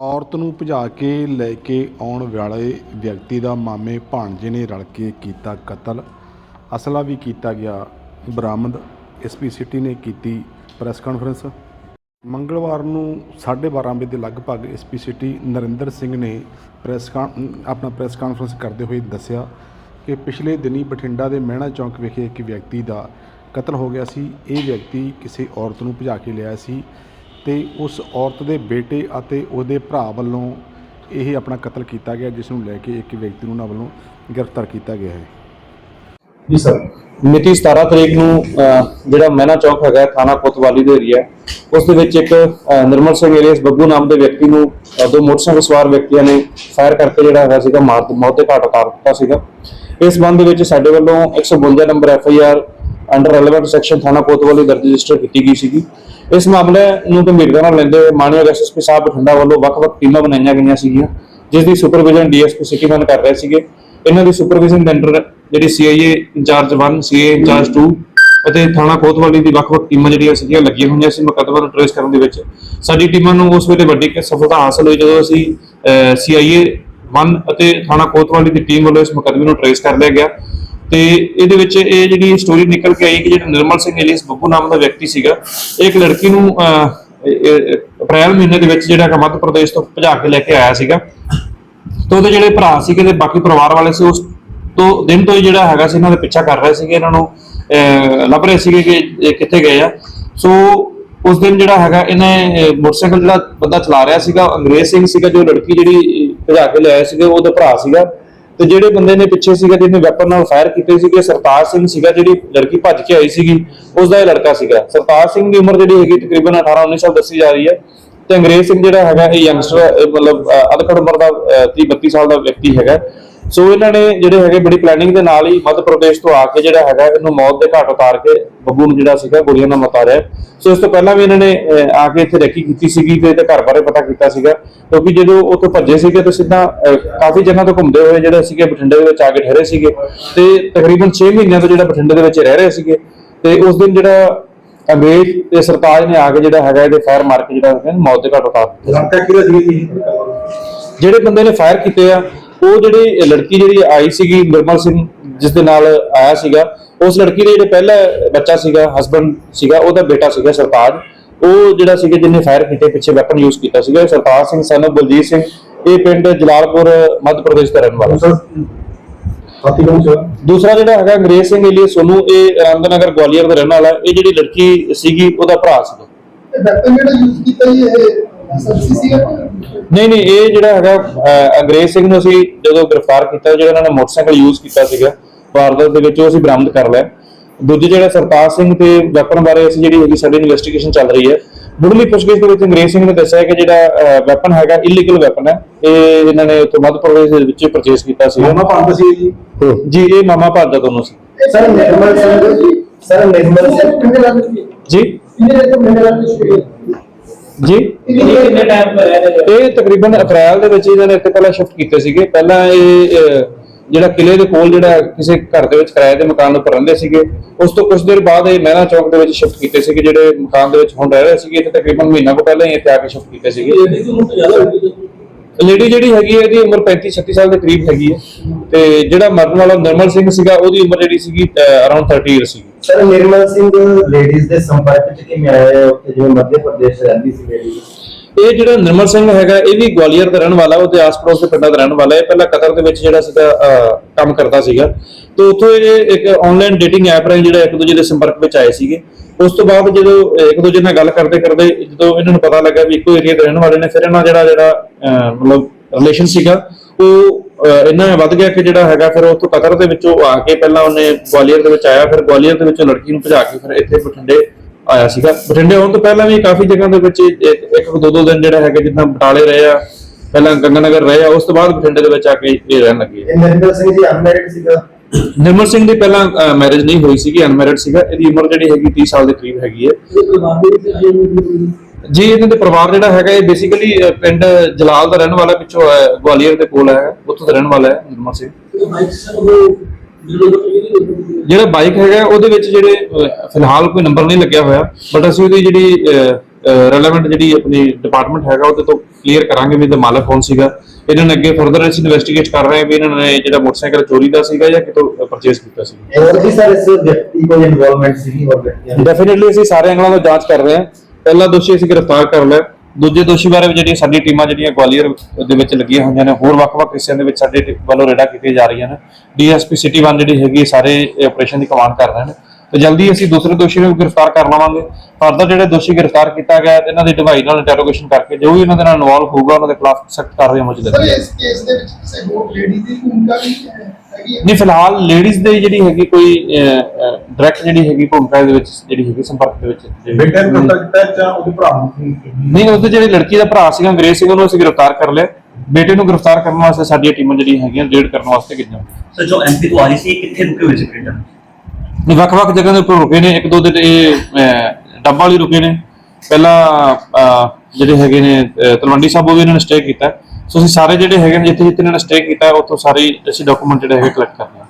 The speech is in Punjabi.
ਔਰਤ ਨੂੰ ਭਜਾ ਕੇ ਲੈ ਕੇ ਆਉਣ ਵਾਲੇ ਵਿਅਕਤੀ ਦਾ ਮਾਮੇ ਭਾਣਜੇ ਨੇ ਰਲ ਕੇ ਕੀਤਾ ਕਤਲ। ਅਸਲਾ ਵੀ ਕੀਤਾ ਗਿਆ। ਬਰਾਮਦ ਐਸਪੀ ਸਿਟੀ ਨੇ ਕੀਤੀ ਪ੍ਰੈਸ ਕਾਨਫਰੰਸ। ਮੰਗਲਵਾਰ ਨੂੰ 12:30 ਵਜੇ ਦੇ ਲਗਭਗ ਐਸਪੀ ਸਿਟੀ ਨਰਿੰਦਰ ਸਿੰਘ ਨੇ ਪ੍ਰੈਸ ਕਾਨ, ਆਪਣਾ ਪ੍ਰੈਸ ਕਾਨਫਰੰਸ ਕਰਦੇ ਹੋਏ ਦੱਸਿਆ ਕਿ ਪਿਛਲੇ ਦਿਨੀ ਬਠਿੰਡਾ ਦੇ ਮਹਿਣਾ ਚੌਂਕ ਵਿਖੇ ਇੱਕ ਵਿਅਕਤੀ ਦਾ ਕਤਲ ਹੋ ਗਿਆ ਸੀ। ਇਹ ਵਿਅਕਤੀ ਕਿਸੇ ਔਰਤ ਨੂੰ ਭਜਾ ਕੇ ਲਿਆ ਸੀ। ਤੇ ਉਸ ਔਰਤ ਦੇ ਬੇਟੇ ਅਤੇ ਉਹਦੇ ਭਰਾ ਵੱਲੋਂ ਇਹ ਆਪਣਾ ਕਤਲ ਕੀਤਾ ਗਿਆ ਜਿਸ ਨੂੰ ਲੈ ਕੇ ਇੱਕ ਵਿਅਕਤੀ ਨੂੰ ਉਹਨਾਂ ਵੱਲੋਂ ਗ੍ਰਿਫਤਾਰ ਕੀਤਾ ਗਿਆ ਹੈ। ਜੀ ਸਰ ਮਿਤੀ 17 ਤਰੀਕ ਨੂੰ ਅਹ, ਜਿਹੜਾ ਮਹਿਨਾ ਚੌਕ ਹੈਗਾ ਹੈ, ਥਾਣਾ ਕੋਤਵਾਲੀ ਦੇ ਏਰੀਆ ਉਸ ਦੇ ਵਿੱਚ ਇੱਕ ਅਹ, ਨਿਰਮਲ ਸਿੰਘ ਏਰੀਅਸ ਬੱਬੂ ਨਾਮ ਦੇ ਵਿਅਕਤੀ ਨੂੰ ਅਹ, ਦੋ ਮੋਟਰਸਾਈਕਲ ਸਵਾਰ ਵਿਅਕਤੀਆਂ ਨੇ ਫਾਇਰ ਕਰਕੇ ਜਿਹੜਾ ਹੈਗਾ ਸੀਗਾ ਮਾਰ ਮੌਤ ਦੇ ਘਾਟ ਉਤਾਰ ਦਿੱਤਾ ਸੀਗਾ। ਇਸ ਸੰਬੰਧ ਵਿੱਚ ਸਾਡੇ ਵੱਲੋਂ 152 number F I R under relevant section ਥਾਣਾ ਕੋਤਵਾਲੀ ਦਰਜ ਰਜਿਸਟਰ ਕੀਤੀ ਗਈ ਸੀਗੀ। ਇਸ ਮਾਮਲੇ ਨੂੰ ਗੰਭੀਰਤਾ ਨਾਲ ਲੈਂਦੇ ਹੋਏ ਮਾਨਯੋਗ ਐਸਐਸਪੀ ਸਾਹਿਬ ਬਠਿੰਡਾ ਵੱਲੋਂ ਵੱਖ-ਵੱਖ ਟੀਮਾਂ ਬਣਾਈਆਂ ਗਈਆਂ ਸੀਗੀਆਂ, ਜਿਸ ਦੀ ਸੁਪਰਵਿਜ਼ਨ ਡੀਐਸਪੀ ਸਿਟੀਮਨ ਕਰ ਰਹੇ ਸੀਗੇ। ਇਹਨਾਂ ਦੀ ਸੁਪਰਵਿਜ਼ਨ ਦੇ ਅੰਡਰ ਜਿਹੜੀ ਸੀਆਈਏ ਇੰਚਾਰਜ 1 ਸੀਏ ਇੰਚਾਰਜ 2 ਅਤੇ ਥਾਣਾ ਕੋਤਵਾਲੀ ਦੀ ਵੱਖ-ਵੱਖ ਟੀਮਾਂ ਜਿਹੜੀਆਂ ਸੀਗੀਆਂ ਲੱਗੀਆਂ ਹੋਈਆਂ ਸੀ ਮੁਕੱਦਮਾ ਨੂੰ ਟ੍ਰੇਸ ਕਰਨ ਦੇ ਵਿੱਚ। ਸਾਡੀ ਟੀਮਾਂ ਨੂੰ ਉਸ ਵੇਲੇ ਵੱਡੀ ਸਫਲਤਾ ਹਾਸਲ ਹੋਈ ਜਦੋਂ ਅਸੀਂ ਸੀਆਈਏ 1 ਅਤੇ ਥਾਣਾ ਕੋਤਵਾਲੀ ਦੀ ਟੀਮ ਵੱਲੋਂ ਇਸ ਮੁਕੱਦਮੇ ਨੂੰ ਟ੍ਰੇਸ ਕਰ ਲਿਆ ਗਿਆ। ਤੇ ਇਹਦੇ ਵਿੱਚ ਇਹ ਜਿਹੜੀ ਸਟੋਰੀ ਨਿਕਲ ਕੇ ਆਈ ਕਿ ਜਿਹੜਾ ਨਿਰਮਲ ਸਿੰਘ ਏਲੀਸ ਬੱਬੂ ਨਾਮ ਦਾ ਵਿਅਕਤੀ ਸੀਗਾ, ਇਹ ਇੱਕ ਲੜਕੀ ਨੂੰ ਅਪ੍ਰੈਲ ਮਹੀਨੇ ਦੇ ਵਿੱਚ ਜਿਹੜਾ ਕਿ ਮੱਧ ਪ੍ਰਦੇਸ਼ ਤੋਂ ਭਜਾ ਕੇ ਲੈ ਕੇ ਆਇਆ ਸੀਗਾ। ਤੇ ਉਹਦੇ ਜਿਹੜੇ ਭਰਾ ਸੀਗੇ ਤੇ ਬਾਕੀ ਪਰਿਵਾਰ ਵਾਲੇ ਸੀ, ਉਸ ਤੋਂ, ਦਿਨ ਤੋਂ ਹੀ ਜਿਹੜਾ ਹੈਗਾ ਸੀ, ਇਹਨਾਂ ਦਾ ਪਿੱਛਾ ਕਰ ਰਹੇ ਸੀਗੇ, ਇਹਨਾਂ ਨੂੰ ਲੱਭ ਰਹੇ ਸੀਗੇ ਕਿ ਇਹ ਕਿੱਥੇ ਗਏ ਆ। ਸੋ ਉਸ ਦਿਨ ਜਿਹੜਾ ਹੈਗਾ, ਇਹਨੇ ਮੋਟਰਸਾਈਕਲ ਜਿਹੜਾ ਬੰਦਾ ਚਲਾ ਰਿਹਾ ਸੀਗਾ, ਅੰਗਰੇਜ਼ ਸਿੰਘ ਸੀਗਾ, ਜੋ ਲੜਕੀ ਜਿਹੜੀ ਭਜਾ ਕੇ ਲਿਆਇਆ ਸੀਗਾ ਉਹਦਾ ਭਰਾ ਸੀਗਾ। ਤੇ ਜਿਹੜੇ ਬੰਦੇ ਨੇ ਪਿੱਛੇ ਸੀਗਾ ਜਿਹਨੇ ਵੈਪਨ ਨਾਲ ਫਾਇਰ ਕੀਤੇ ਸੀਗੇ ਸਰਤਾਜ ਸਿੰਘ ਸੀਗਾ ਜਿਹੜੀ ਲੜਕੀ ਭੱਜ ਕੇ ਆਈ ਸੀਗੀ ਉਸ ਦਾ ਇਹ ਲੜਕਾ ਸੀਗਾ। ਸਰਤਾਜ ਸਿੰਘ ਦੀ ਉਮਰ ਜਿਹੜੀ ਹੈਗੀ ਤਕਰੀਬਨ 18 19 ਸਾਲ ਦੱਸੀ ਜਾ ਰਹੀ ਹੈ। ਤੇ ਅੰਗਰੇਜ਼ ਸਿੰਘ ਜਿਹੜਾ ਹੈਗਾ ਇਹ ਯੰਗਸਟਰ ਮਤਲਬ ਅਹ, ਅਧਖੜ ਉਮਰ ਦਾ 30 32 ਸਾਲ ਦਾ ਵਿਅਕਤੀ ਹੈਗਾ। ਸੋ ਇਹਨਾਂ ਨੇ ਜਿਹੜੇ ਹੈਗੇ ਬੜੀ ਪਲੈਨਿੰਗ ਦੇ ਨਾਲ ਹੀ ਮੱਧ ਪ੍ਰਦੇਸ਼ ਤੋਂ ਆ ਕੇ ਜਿਹੜਾ ਹੈਗਾ ਇਹਨੂੰ ਮੌਤ ਦੇ ਘਾਟ ਉਤਾਰ ਕੇ ਬੱਬੂ ਨੂੰ ਜਿਹੜਾ ਸੀਗਾ ਗੋਲੀਆਂ ਨਾਲ ਮਾਰਿਆ ਸੋ ਇਸ ਤੋਂ ਪਹਿਲਾਂ ਵੀ ਇਹਨਾਂ ਨੇ ਆ ਕੇ ਇੱਥੇ ਰੈਕੀ ਕੀਤੀ ਸੀਗੀ ਤੇ ਇਹਦੇ ਘਰ ਬਾਰੇ ਪਤਾ ਕੀਤਾ ਸੀਗਾ। ਕਿਉਂਕਿ ਜਦੋਂ ਉੱਥੋਂ ਭੱਜੇ ਸੀਗੇ ਤਾਂ ਸਿੱਧਾ ਕਾਫੀ ਜਗ੍ਹਾ ਤੋਂ ਘੁੰਮਦੇ ਹੋਏ ਜਿਹੜੇ ਸੀਗੇ ਬਠਿੰਡੇ ਦੇ ਵਿੱਚ ਆ ਕੇ ਠਹਿਰੇ ਸੀਗੇ ਤੇ ਤਕਰੀਬਨ 6 ਮਹੀਨਿਆਂ ਤੋਂ ਜਿਹੜਾ ਬਠਿੰਡੇ ਦੇ ਵਿੱਚ ਰਹਿ ਰਹੇ ਸੀਗੇ ਤੇ ਉਸ ਦਿਨ ਜਿਹੜਾ ਅੰਗਰੇਜ਼ ਤੇ ਸਰਤਾਜ ਨੇ ਆ ਕੇ ਜਿਹੜਾ ਹੈਗਾ ਇਹਦੇ ਫਾਇਰ ਮਾਰ ਕੇ ਜਿਹੜਾ ਹੈਗਾ ਮੌਤ ਦੇ ਘਾਟ ਉਤਾਰ ਦਿੱਤਾ। ਸੀ ਜਿਹੜੇ ਬੰਦੇ ਨੇ ਫਾਇਰ ਕੀਤੇ ਆ ਉਹ ਜਿਹੜੀ ਲੜਕੀ ਜਿਹੜੀ ਆਈ ਸੀਗੀ ਨਿਰਮਲ ਸਿੰਘ ਜਿਸ ਦੇ ਨਾਲ ਆਇਆ ਸੀਗਾ ਉਸ ਲੜਕੀ ਦੇ ਜਿਹੜੇ ਪਹਿਲਾ ਬੱਚਾ ਸੀਗਾ ਹਸਬੰਡ ਸੀਗਾ ਉਹਦਾ ਬੇਟਾ ਸੀਗਾ ਸਰਤਾਜ। ਉਹ ਜਿਹੜਾ ਸੀਗਾ ਜਿਹਨੇ ਫਾਇਰ ਕੀਤੇ ਪਿੱਛੇ ਵੈਪਨ ਯੂਜ਼ ਕੀਤਾ ਸੀਗਾ ਸਰਤਾਜ ਸਿੰਘ ਸਨ ਬਲਜੀਤ ਸਿੰਘ। ਇਹ ਪਿੰਡ ਜਲਾਲਪੁਰ ਮੱਧ ਪ੍ਰਦੇਸ਼ ਦਾ ਰਹਿਣ ਵਾਲਾ ਦੂਸਰਾ ਜਿਹੜਾ ਹੈਗਾ ਅੰਗਰੇਜ਼ ਸਿੰਘ ਏਲੀਅਸ ਸੋਨੂ ਇਹ ਆਨੰਦਨਗਰ ਗਵਾਲੀਅਰ ਦਾ ਰਹਿਣ ਵਾਲਾ। ਇਹ ਜਿਹੜੀ ਲੜਕੀ ਸੀਗੀ ਉਹਦਾ ਭਰਾ ਸੀਗਾ। ਵੈਪਨ ਜਿਹੜਾ ਯੂਜ਼ ਕੀਤਾ ਇਹ ਸਰਸੀ ਸੀ ਨਹੀਂ ਨਹੀਂ ਇਹ ਜਿਹੜਾ ਹੈਗਾ ਅਹ, ਅੰਗਰੇਜ਼ ਸਿੰਘ ਨੂੰ ਅਸੀਂ ਜਦੋਂ ਗ੍ਰਿਫਤਾਰ ਕੀਤਾ ਜਿਹੜਾ ਇਹਨਾਂ ਨੇ ਮੋਟਰਸਾਈਕਲ ਯੂਜ਼ ਕੀਤਾ ਸੀਗਾ ਵਾਰਦਾਤ ਦੇ ਵਿੱਚ ਉਹ ਅਸੀਂ ਬਰਾਮਦ ਕਰ ਲਿਆ। ਦੂਜੇ ਜਿਹੜਾ ਸਰਤਾਜ ਸਿੰਘ ਤੇ ਵੈਪਨ ਬਾਰੇ ਅਸੀਂ ਜਿਹੜੀ ਹੈਗੀ ਸਾਡੀ ਇਨਵੈਸਟੀਗੇਸ਼ਨ ਚੱਲ ਰਹੀ ਹੈ ਮੁੱਢਲੀ ਪੁੱਛਗਿੱਛ ਦੇ ਵਿੱਚ ਅੰਗਰੇਜ਼ ਸਿੰਘ ਨੇ ਦੱਸਿਆ ਕਿ ਜਿਹੜਾ ਵੈਪਨ ਹੈਗਾ ਇਲੀਗਲ ਵੈਪਨ ਹੈ ਇਹ ਇਹਨਾਂ ਨੇ ਉੱਥੋਂ ਮੱਧ ਪ੍ਰਦੇਸ਼ ਦੇ ਵਿੱਚ ਪਰਚੇਸ ਕੀਤਾ ਸੀ। ਮਾਮਾ ਪੰਡ ਸੀ ਜੀ? ਜੀ ਇਹ ਮਾਮਾ ਭਾਰਦਾ ਦੋਨੋਂ ਸੀ। ਸਰ ਨਿਰਮਲ ਸਿੰਘ ਸਰ ਨਿਰਮਲ ਸਿੰਘ ਕਿੰਨੇ ਲੱਗ ਚੁੱਕੀ ਜੀ? ਕਿੰਨੇ ਲੱਗ ਕਿੰਨੇ ਲੱਗ ਚੁੱਕੀ ਜੀ? ਕਿੰਨੇ ਟਾਈਮ ਤੋਂ ਰਹਿ ਰਹੇ ਇਹ ਤਕਰੀਬਨ ਅਪ੍ਰੈਲ ਦੇ ਵਿੱਚ ਇਹਨਾਂ ਨੇ ਇੱਥੇ ਪਹਿਲਾਂ ਸ਼ਿਫਟ ਕੀਤੇ ਸੀਗੇ। ਪਹਿਲਾਂ ਇਹ ਜਿਹੜਾ ਕਿਲੇ ਦੇ ਕੋਲ ਜਿਹੜਾ ਕਿਸੇ ਘਰ ਦੇ ਵਿੱਚ ਕਿਰਾਏ ਦੇ ਮਕਾਨ ਉੱਪਰ ਰਹਿੰਦੇ ਸੀਗੇ ਉਸ ਤੋਂ ਕੁਝ ਦੇਰ ਬਾਅਦ ਇਹ ਮਹਿਲਾ ਚੌਕ ਦੇ ਵਿੱਚ ਸ਼ਿਫਟ ਕੀਤੇ ਸੀਗੇ ਜਿਹੜੇ ਮਕਾਨ ਦੇ ਵਿੱਚ ਹੁਣ ਰਹਿ ਰਹੇ ਸੀਗੇ ਇੱਥੇ ਤਕਰੀਬਨ ਮਹੀਨਾ ਕੁ ਪਹਿਲਾਂ ਹੀ ਇੱਥੇ ਆ ਕੇ ਸ਼ਿਫਟ ਕੀਤੇ ਸੀਗੇ। ਲੇਡੀ ਜਿਹੜੀ ਹੈਗੀ ਹੈ, ਇਹਦੀ ਉਮਰ 35 36 ਸਾਲ ਦੇ ਕਰੀਬ ਹੈਗੀ ਹੈ। ਤੇ ਜਿਹੜਾ ਮਰਨ ਵਾਲਾ ਨਿਰਮਲ ਸਿੰਘ ਸੀਗਾ, ਉਹਦੀ ਉਮਰ ਜਿਹੜੀ ਸੀਗੀ ਅਰਾਊਂਡ 30 ਇਅਰ ਸੀਗੀ। ਸਰ, ਨਿਰਮਲ ਸਿੰਘ ਲੇਡੀਜ਼ ਦੇ ਸੰਪਰਕ ਚ ਕਿਵੇਂ ਆਇਆ ਉੱਥੇ ਜਿਵੇਂ ਮੱਧ ਪ੍ਰਦੇਸ਼ ਰਹਿੰਦੀ ਸੀ ਲੇਡੀ। ਇਹ ਜਿਹੜਾ ਨਿਰਮਲ ਸਿੰਘ ਹੈਗਾ ਇਹ ਵੀ ਗਵਾਲੀਅਰ ਦਾ ਰਹਿਣ ਵਾਲਾ ਉਹਦੇ ਆਸ-ਪੜੋਸ ਦੇ ਪਿੰਡਾਂ ਦਾ ਰਹਿਣ ਵਾਲਾ ਹੈ। ਪਹਿਲਾਂ ਕਤਰ ਦੇ ਵਿੱਚ ਜਿਹੜਾ ਸੀਗਾ ਕੰਮ ਕਰਦਾ ਸੀਗਾ। ਤੇ ਉੱਥੋਂ ਇਹ ਇੱਕ ਆਨਲਾਈਨ ਡੇਟਿੰਗ ਐਪ ਰਾਹੀਂ ਜਿਹੜਾ ਇੱਕ ਦੂਜੇ ਦੇ ਸੰਪਰਕ ਵਿੱਚ ਆਏ ਸੀਗੇ। ਉਸ ਤੋਂ ਬਾਅਦ ਜਦੋਂ ਇੱਕ ਦੂਜੇ ਨਾਲ ਗੱਲ ਕਰਦੇ ਕਰਦੇ ਜਦੋਂ ਇਹਨਾਂ ਨੂੰ ਪਤਾ ਲੱਗਾ ਵੀ ਇੱਕੋ ਏਰੀਆ ਦੇ ਰਹਿਣ ਵਾਲੇ ਨੇ ਫਿਰ ਇਹਨਾਂ ਜਿਹੜਾ ਜਿਹੜਾ ਅਹ, ਮਤਲਬ ਰਿਲੇਸ਼ਨ ਸੀਗਾ ਉਹ ਇੰਨਾ ਵੱਧ ਗਿਆ ਕਿ ਜਿਹੜਾ ਹੈਗਾ ਫਿਰ ਉੱਥੋਂ ਕਤਰ ਦੇ ਵਿੱਚੋਂ ਆ ਕੇ ਪਹਿਲਾਂ ਉਹਨੇ ਗਵਾਲੀਅਰ ਦੇ ਵਿੱਚ ਆਇਆ ਫਿਰ ਗਵਾਲੀਅਰ ਦੇ ਵਿੱਚੋਂ ਲੜਕੀ ਨੂੰ ਭਜਾ ਕੇ ਫਿਰ ਇੱਥੇ ਬਠਿੰਡੇ ਆਇਆ ਸੀਗਾ। ਬਠਿੰਡੇ ਆਉਣ ਤੋਂ ਪਹਿਲਾਂ ਵੀ ਕਾਫੀ ਜਗ੍ਹਾ ਦੇ ਵਿੱਚ ਇੱਕ ਇੱਕ ਦੋ ਦੋ ਦਿਨ ਜਿਹੜਾ ਹੈਗਾ ਜਿੱਦਾਂ ਬਟਾਲੇ ਰਹੇ ਆ ਪਹਿਲਾਂ ਗੰਗਾਨਗਰ ਰਹੇ ਆ ਉਸ ਤੋਂ ਬਾਅਦ ਬਠਿੰਡੇ ਦੇ ਵਿੱਚ ਆ ਕੇ ਇਹ ਰਹਿਣ ਲੱਗੇ। ਇਹ ਨਿਰਮਲ ਸਿੰਘ ਜੀ ਅਨਮੈਰਿਡ ਸੀਗਾ। ਨਿਰਮਲ ਸਿੰਘ ਦੀ ਪਹਿਲਾਂ ਮੈਰਿਜ ਨਹੀਂ ਹੋਈ ਸੀਗੀ ਅਨਮੈਰਿਡ ਸੀਗਾ। ਇਹਦੀ ਉਮਰ ਜਿਹੜੀ ਹੈਗੀ 30 ਸਾਲ ਦੇ ਕਰੀਬ ਹੈਗੀ ਹੈ। ਜੀ ਇਹਨਾਂ ਦੇ ਪਰਿਵਾਰ ਜਿਹੜਾ ਹੈਗਾ ਇਹ ਬੇਸਿਕਲੀ ਪਿੰਡ ਜਲਾਲ ਦਾ ਰਹਿਣ ਵਾਲਾ ਪਿੱਛੋਂ ਹੈ, ਗਵਾਲੀਅਰ ਦੇ ਕੋਲ ਹੈ ਉੱਥੋਂ ਦਾ ਰਹਿਣ ਵਾਲਾ ਹੈ ਨਿਰਮਲ ਸਿੰਘ। ਜਿਹੜਾ ਬਾਈਕ ਹੈਗਾ ਉਹਦੇ ਵਿੱਚ ਜਿਹੜੇ ਫਿਲਹਾਲ ਕੋਈ ਨੰਬਰ ਨਹੀਂ ਲੱਗਿਆ ਹੋਇਆ ਬਟ ਅਸੀਂ ਉਹਦੀ ਜਿਹੜੀ ਰੈਲੇਵੈਂਟ ਜਿਹੜੀ ਆਪਣੀ ਡਿਪਾਰਟਮੈਂਟ ਹੈਗਾ ਉਹਦੇ ਤੋਂ ਕਲੀਅਰ ਕਰਾਂਗੇ ਵੀ ਇਹਦਾ ਮਾਲਕ ਕੌਣ ਸੀਗਾ। ਇਹਨਾਂ ਨੇ ਅੱਗੇ ਫਰਦਰ ਅਸੀਂ ਇਨਵੈਸਟੀਗੇਟ ਕਰ ਰਹੇ ਹਾਂ ਵੀ ਇਹਨਾਂ ਨੇ ਜਿਹੜਾ ਮੋਟਰਸਾਈਕਲ ਚੋਰੀ ਦਾ ਸੀਗਾ ਜਾਂ ਕਿਤੋਂ ਪਰਚੇਸ ਕੀਤਾ ਸੀ ਹੋਰ ਵੀ ਸਰ ਇਸ ਵਿਅਕਤੀ ਕੋਈ ਇਨਵੋਲਵਮੈਂਟ ਸੀਗੀ ਹੋਰ ਵਿਅਕਤੀਆਂ ਡੈਫੀਨਿਟਲੀ ਅਸੀਂ ਸਾਰੇ ਅੰਗਲਾਂ ਤੋਂ ਜਾਂਚ ਕਰ ਰਹੇ ਹਾਂ। ਪਹਿਲਾ ਦੋਸ਼ੀ ਅਸੀਂ ਗ੍ਰਿਫਤਾਰ ਕਰ ਲਿਆ। ਦੂਜੇ ਦੋਸ਼ੀ ਬਾਰੇ ਵੀ ਜਿਹੜੀਆਂ ਸਾਡੀ ਟੀਮਾਂ, ਜਿਹੜੀਆਂ ਗਵਾਲੀਅਰ ਦੇ ਵਿੱਚ ਲੱਗੀਆਂ ਹੋਈਆਂ ਨੇ, ਹੋਰ ਵੱਖ-ਵੱਖ ਹਿੱਸਿਆਂ ਦੇ ਵਿੱਚ ਸਾਡੇ ਵੱਲੋਂ ਰੇਡਾਂ ਕੀਤੀਆਂ ਜਾ ਰਹੀਆਂ ਨੇ। ਡੀਐਸਪੀ ਸਿਟੀ 1 ਜਿਹੜੀ ਹੈਗੀ ਸਾਰੇ ਆਪਰੇਸ਼ਨ ਦੀ ਕਮਾਂਡ ਕਰ ਰਹੇ ਨੇ। ਤੇ ਜਲਦੀ ਅਸੀਂ ਦੂਸਰੇ ਦੋਸ਼ੀ ਨੂੰ ਗ੍ਰਿਫਤਾਰ ਕਰ ਲਵਾਂਗੇ। ਫਰਦਰ ਜਿਹੜੇ ਦੋਸ਼ੀ ਗ੍ਰਿਫਤਾਰ ਕੀਤਾ ਗਿਆ ਤੇ ਇਹਨਾਂ ਦੀ ਢਵਾਈ ਨਾਲ ਇੰਟਰੋਗੇਸ਼ਨ ਕਰਕੇ ਜੋ ਵੀ ਇਹਨਾਂ ਦੇ ਨਾਲ ਇਨਵੋਲਵ ਹੋਊਗਾ ਉਹਨਾਂ ਦੇ ਖਿਲਾਫ ਸਖਤ ਕਾਰਵਾਈ ਅਮਲ ਚ ਸਰ ਇਸ ਕੇਸ ਦੇ ਵਿੱਚ ਕਿਸੇ ਹੋਰ ਲੇਡੀ ਦੀ ਭੂਮਿਕਾ ਵੀ ਹੈਗੀ ਹੈ? ਨਹੀਂ ਫਿਲਹਾਲ ਲੇਡੀਜ਼ ਦੀ ਜਿਹੜੀ ਹੈਗੀ ਕੋਈ ਡਾਇਰੈਕਟ ਜਿਹੜੀ ਹੈਗੀ ਭੂਮਿਕਾ ਦੇ ਵਿੱਚ ਜਿਹੜੀ ਹੈਗੀ ਸੰਪਰਕ ਦੇ ਵਿੱਚ ਜਿਹੜੀ- ਬੇਟੇ ਨੂੰ ਕੰਟੈਕਟ ਕੀਤਾ ਜਾਂ ਉਹਦੇ ਭਰਾ ਨੂੰ ਨਹੀਂ? ਉਹਦੇ ਜਿਹੜੇ ਲੜਕੀ ਦਾ ਭਰਾ ਸੀਗਾ ਅੰਗਰੇਜ਼ ਸੀਗਾ ਉਹਨੂੰ ਅਸੀਂ ਗ੍ਰਿਫਤਾਰ ਕਰ ਲਿਆ। ਬੇਟੇ ਨੂੰ ਗ੍ਰਿਫਤਾਰ ਕਰਨ ਵਾਸਤੇ ਸਾਡੀਆਂ ਟੀਮਾਂ ਜਿਹੜੀਆਂ ਹੈਗੀਆਂ ਰੇਡ ਕਰਨ ਵਾਸਤੇ ਗਈਆਂ। ਸਰ ਜੋ ਐਮਪੀ ਤੋਂ ਆ ਰਹੀ ਸੀ ਇਹ ਕਿੱਥੇ ਰੁਕੇ ਹੋਏ ਸੀ ਕੈਨੇਡਾ ਨਹੀਂ, ਵੱਖ-ਵੱਖ ਜਗ੍ਹਾ ਦੇ ਉੱਪਰ ਰੁਕੇ ਨੇ, ਇੱਕ ਦੋ ਦਿਨ ਇਹ ਡੱਬਾ ਵਾਲੀ ਰੁਕੇ ਨੇ। ਪਹਿਲਾਂ ਜਿਹੜੇ ਹੈਗੇ ਨੇ ਤਲਵੰਡੀ ਸਾਹਿਬ ਉਹ ਵੀ ਇਹਨਾਂ ਨੇ ਸਟੇ ਕੀਤਾ। ਸੋ ਅਸੀਂ ਸਾਰੇ ਜਿਹੜੇ ਹੈਗੇ ਨੇ ਜਿੱਥੇ ਜਿੱਥੇ ਇਹਨਾਂ ਨੇ ਸਟੇ ਕੀਤਾ, ਉੱਥੋਂ ਸਾਰੇ ਅਸੀਂ ਡਾਕੂਮੈਂਟ ਜਿਹੜੇ ਹੈਗੇ ਕਲੈਕਟ ਕਰ ਰਹੇ